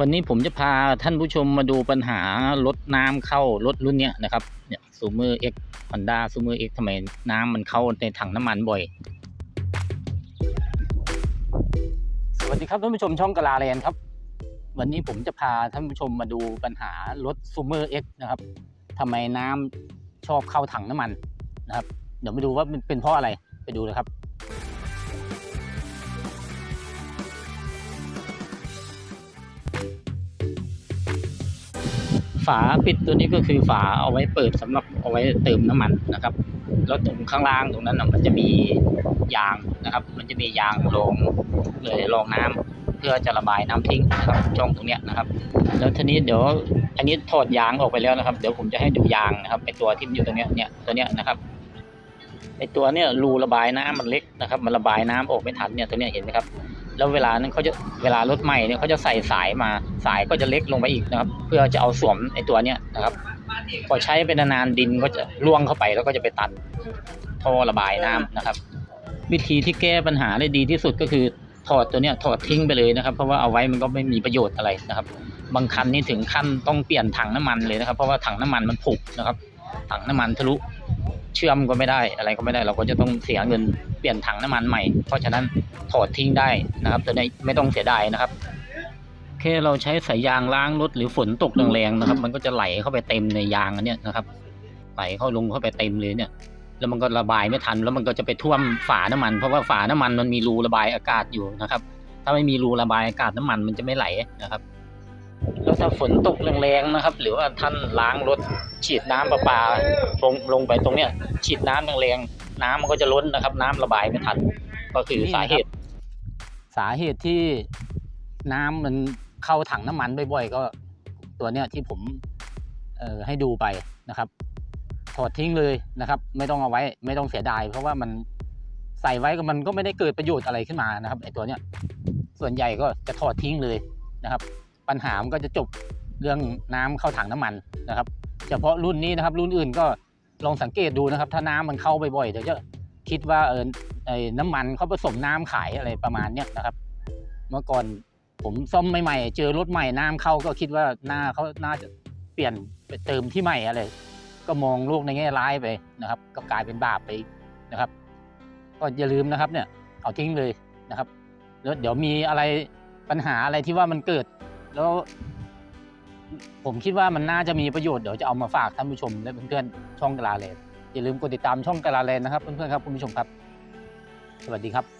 วันนี้ผมจะพาท่านผู้ชมมาดูปัญหารถน้ำเข้ารถรุ่นเนี้ยนะครับเนี่ยซูเมอร์เอ็กฮอนด้าซูเมอร์เอ็กทำไมน้ำมันเข้าในถังน้ำมันบ่อย สวัสดีครับท่านผู้ชมช่องกะลาแลนครับ วันนี้ผมจะพาท่านผู้ชมมาดูปัญหารถซูเมอร์เอ็กนะครับทำไมน้ำชอบเข้าถังน้ำมันนะครับ เดี๋ยวมาดูว่ามันเป็นเพราะอะไรไปดูเลยครับ ฝาปิดตัวนี้ก็คือฝาเอาไว้เปิดสำหรับเอาไว้เติมน้ำมันนะครับ แล้วตรงข้างล่างตรงนั้นน่ะมันจะมียางนะครับ มันจะมียางรองเลยรองน้ำเพื่อจะระบายน้ำทิ้งนะครับช่องตรงเนี้ยนะครับ แล้วทีนี้เดี๋ยวอันนี้ถอดยางออกไปแล้วนะครับ เดี๋ยวผมจะให้ดูยางนะครับไอตัวที่มันอยู่ตรงเนี้ยเนี่ยตัวเนี้ยนะครับไอตัวเนี้ยรูระบายน้ำมันเล็กนะครับ มันระบายน้ำออกไม่ทันเนี่ยตัวเนี้ยเห็นไหมครับ แล้วเวลานั้นเขาจะเวลารถใหม่เนี่ยเขาจะใส่สายมาสายก็จะเล็กลงไปอีกนะครับ เพื่อจะเอาสวมไอตัวเนี้ยนะครับ พอใช้ไปนานๆดินก็จะล่วงเข้าไปแล้วก็จะไปตันท่อระบายน้ำนะครับ วิธีที่แก้ปัญหาได้ดีที่สุดก็คือถอดตัวเนี้ยถอดทิ้งไปเลยนะครับ เพราะว่าเอาไว้มันก็ไม่มีประโยชน์อะไรนะครับ บางคันนี่ถึงขั้นต้องเปลี่ยนถังน้ำมันเลยนะครับ เพราะว่าถังน้ำมันมันผุนะครับถังน้ำมันทะลุ เชื่อมก็ไม่ได้อะไรก็ไม่ได้เราก็จะต้องเสียเงินเปลี่ยนถังน้ำมันใหม่ เพราะฉะนั้นถอดทิ้งได้นะครับตัวนี้ไม่ต้องเสียดายนะครับแค่เราใช้สายยางล้างรถหรือฝนตกแรงๆนะครับ มันก็จะไหลเข้าไปเต็มในยางอันเนี้ยนะครับ ไหลเข้าลงเข้าไปเต็มเลยเนี่ย แล้วมันก็ระบายไม่ทัน แล้วมันก็จะไปท่วมฝาน้ำมัน เพราะว่าฝาน้ำมันมันมีรูระบายอากาศอยู่นะครับ ถ้าไม่มีรูระบายอากาศน้ำมันมันจะไม่ไหลนะครับ แล้วถ้าฝนตกแรงๆนะครับ หรือว่าท่านล้างรถฉีดน้ำประปาลงลงไปตรงเนี้ย ฉีดน้ำแรงๆน้ำมันก็จะล้นนะครับ น้ำระบายไม่ทัน ก็คือสาเหตุ สาเหตุที่น้ำมันเข้าถังน้ำมันบ่อยๆ ก็ตัวเนี้ยที่ผมเอ่อให้ดูไปนะครับ ถอดทิ้งเลยนะครับ ไม่ต้องเอาไว้ ไม่ต้องเสียดายเพราะว่ามันใส่ไว้ก็มันก็ไม่ได้เกิดประโยชน์อะไรขึ้นมานะครับไอตัวเนี้ยส่วนใหญ่ก็จะถอดทิ้งเลยนะครับ ปัญหามันก็จะจบเรื่องน้ำเข้าถังน้ำมันนะครับ เฉพาะรุ่นนี้นะครับ รุ่นอื่นก็ลองสังเกตดูนะครับ ถ้าน้ำมันเข้าบ่อยๆเดี๋ยวจะคิดว่าเออไอ้น้ำมันเขาผสมน้ำขายอะไรประมาณเนี้ยนะครับ เมื่อก่อนผมซ่อมใหม่ๆ เจอรถใหม่น้ำเข้าก็คิดว่าหน้าเขาน่าจะเปลี่ยนไปเติมที่ใหม่อะไร ก็มองโลกในแง่ร้ายไปนะครับ ก็กลายเป็นบาปไปนะครับ ก็อย่าลืมนะครับเนี่ยเอาทิ้งเลยนะครับแล้วเดี๋ยวมีอะไรปัญหาอะไรที่ว่ามันเกิด แล้ว ผมคิดว่ามันน่าจะมีประโยชน์เดี๋ยวจะเอามาฝากท่านผู้ชมและเพื่อนๆช่องกะลาเลนอย่าลืมกดติดตามช่องกะลาเลนนะครับเพื่อนๆครับคุณผู้ชมครับ สวัสดีครับ